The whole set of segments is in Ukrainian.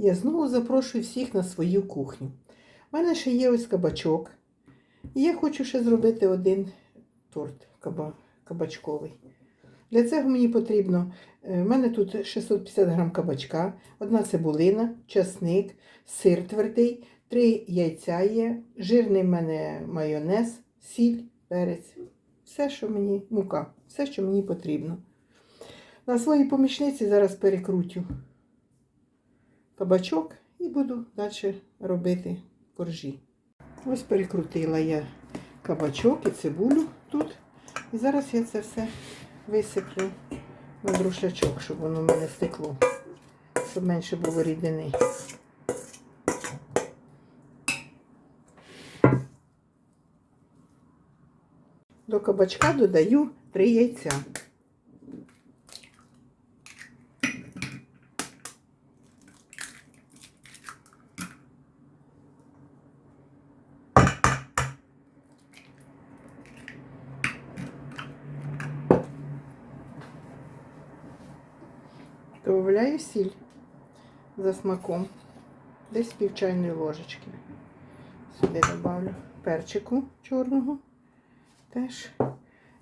Я знову запрошую всіх на свою кухню. У мене ще є ось кабачок. І я хочу ще зробити один торт каба, кабачковий. Для цього мені потрібно, е, в мене тут 650 грам кабачка, одна цибулина, часник, сир твердий, три яйця є, жирний в мене майонез, сіль, перець. Все, що мені, мука, все, що мені потрібно. На своїй помічниці зараз перекрутю кабачок і буду далі робити коржі. Ось перекрутила я кабачок і цибулю тут. І зараз я це все висиплю на друшачок, щоб воно в мене стекло, щоб менше було рідини. До кабачка додаю три яйця. Добавляю сіль за смаком. Десь пів чайної ложечки. Сюди добавлю перчику чорного теж.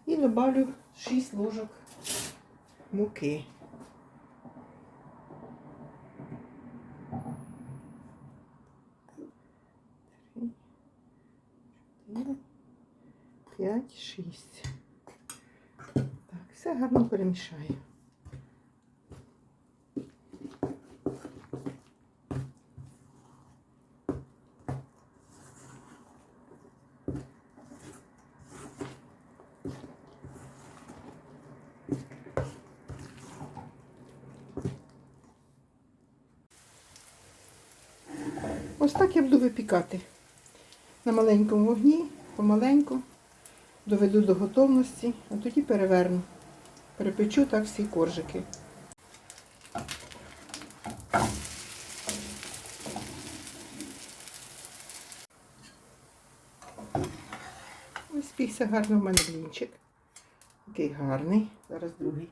І добавлю 6 ложок муки. П'ять, шість. Так, все гарно перемішаю. Ось так я буду випікати. На маленькому вогні, помаленьку, доведу до готовності, а тоді переверну. Перепечу так всі коржики. Ось пікся гарно в мене блінчик. Такий гарний. Зараз другий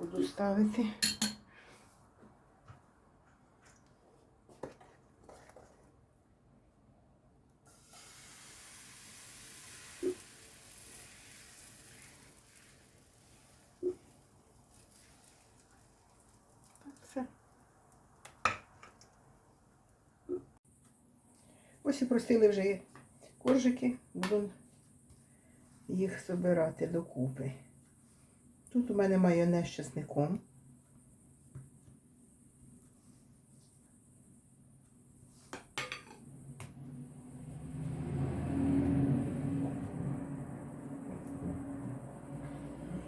буду ставити. Все. Ось і просили вже коржики, буду їх збирати докупи. Тут у мене майонез з чесником.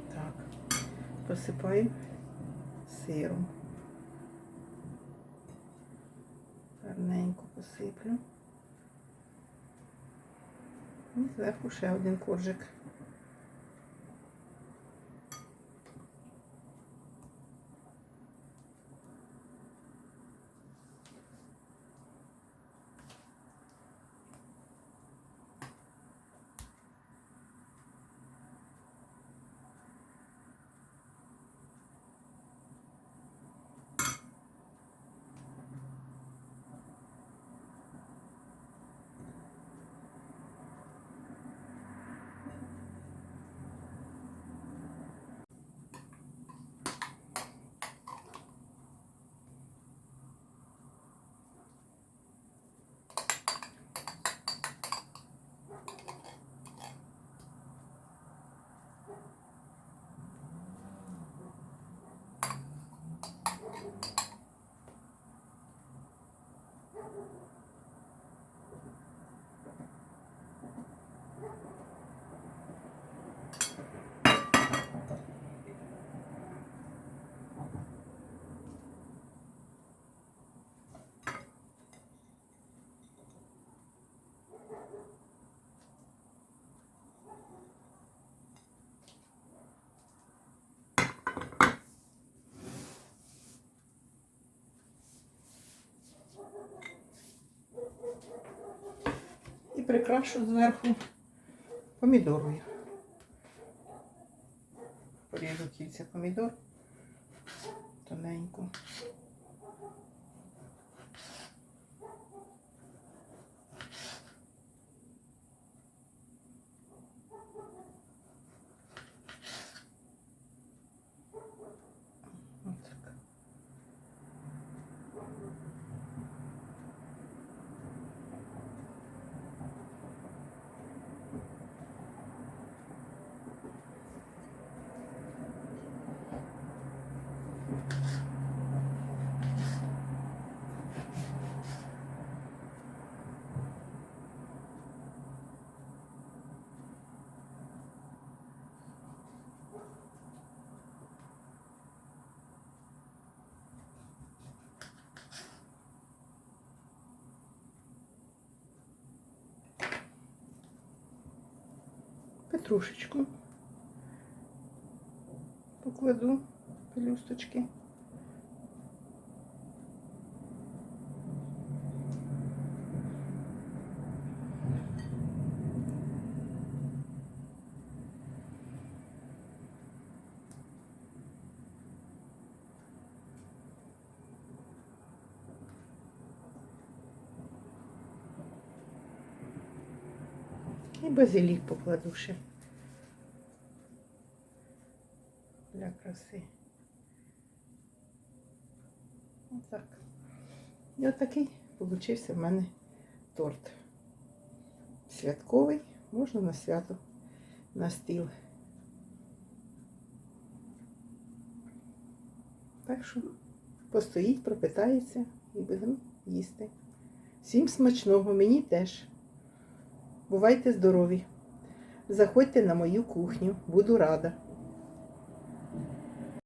Так, посипаю сиром. Гарненько посиплю. І зверху ще один коржик. Прикрашу зверху помідорою. Поріжу кільця помідор тоненько. Петрушечку. Покладу пелюсточки. І базилік покладу ще. Для краси. Отак. І отакий получився в мене торт. Святковий, можна на свято, на стіл. Так що постоїть, пропитається і будемо їсти. Всім смачного, мені теж. Бувайте здорові! Заходьте на мою кухню, буду рада.